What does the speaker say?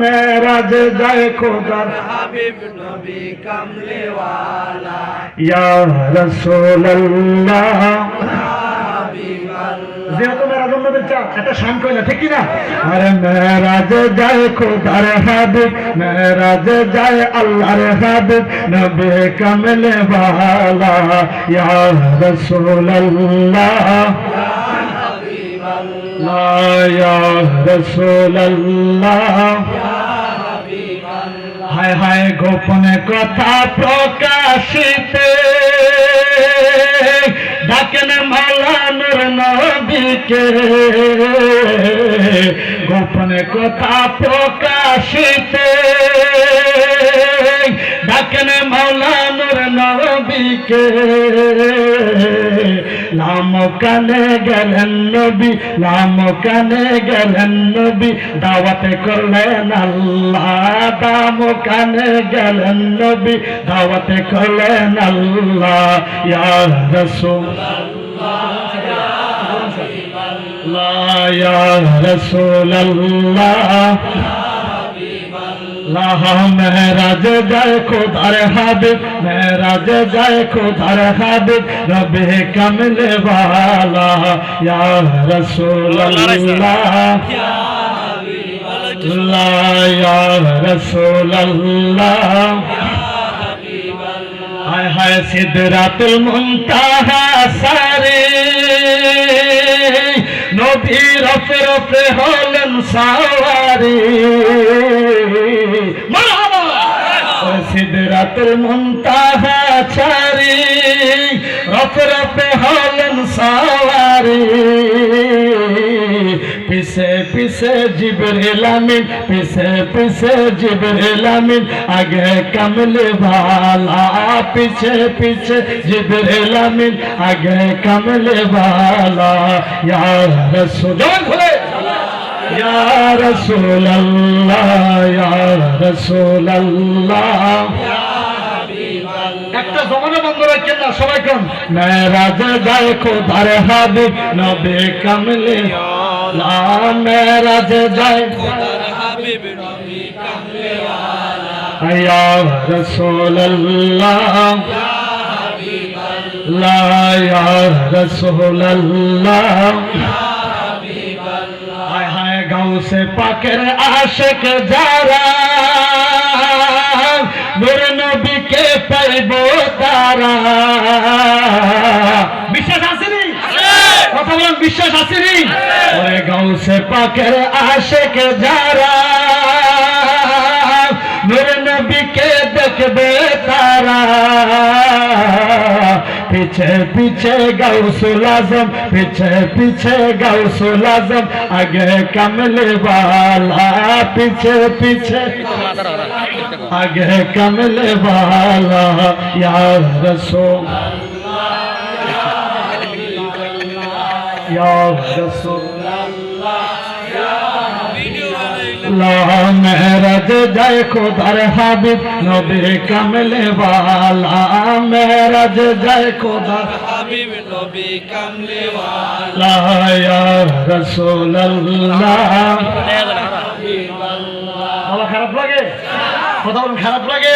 মেরাজ যায় খোদার। হাবিব নবী কামলে ওয়ালা ইয়া রাসূলুল্লাহ। আল্লাহ যেহেতু মেরাজ নবীর চাপ একটা শান কইলা ঠিক কি না আরে মেরাজ যায় খোদার হাবিব মেরাজ যায় আল্লাহর হাবিব নবী কামলে ইয়া রাসূলুল্লাহ। হাবিব লা ইয়া রাসূলুল্লাহ। হায় হায় গোপনে কথা প্রকাশিতে। ডাকেন মালানোর নবীকে। গোপনে কথা প্রকাশিতে। ডাকেন মাওলানোর নবীকে। লাম কানে গেলেন নবী লাম কানে গেলেন নবী, দাওয়াতে করলেন আল্লাহ, দাম কানে গেলেন নবী, দাওয়াতে করলেন আল্লাহ, ইয়া রাসূল ইয়া রাসূলুল্লাহ अल्लाह, मैं राज जाए खो धर हाबिब, मैं राज जाए खो धर हाबिब, रब कमले वाला, या रसूल या रसूल अल्लाह सारे। नोबी रफ रफ होलन सावा। পারে সিদ্ধরাতের মন্তা ছাড়ে রপে রপে হলেন সাওয়ারে। পিছে পিছে জিবরিলামিন পিছে পিছে জিবরিলামিন আগে কমলে ভালা পিছে পিছে জিবরিলামিন আগে কমলে ভালা ইয়া রাসূল ইয়া রাসূল আল্লাহ ইয়া রাসূল আল্লাহ একটা জমানা বন্ধ রাখেন না, সবাই কোন। মেরাজ যায় খোদার হাবিব, নবে কামলে। লা মেরাজ যায়। খোদার হাবিব গাউসে পাকের আশেক যারা, নূর নবীকে পাইব তারা। বিশ্বাস আসেনি কথা বলেন, বিশ্বাস আসেনি ওরে গাউসে পাকের আশেক যারা, নূর নবীকে দেখবে তারা। पीछे पीछे गौसुल आजम पीछे पीछे गौसुल आजम आगे कमले वाला पीछे पीछे आगे कमले वाला या रसूल या रसूल মেহরাজ যায় খোদার হাবিব নবী কামলে বালা মেহরাজ যায় খোদার হাবিব নবী কামলে বালা ইয়া আল্লাহ খারাপ লাগে? কথা বলুন খারাপ লাগে?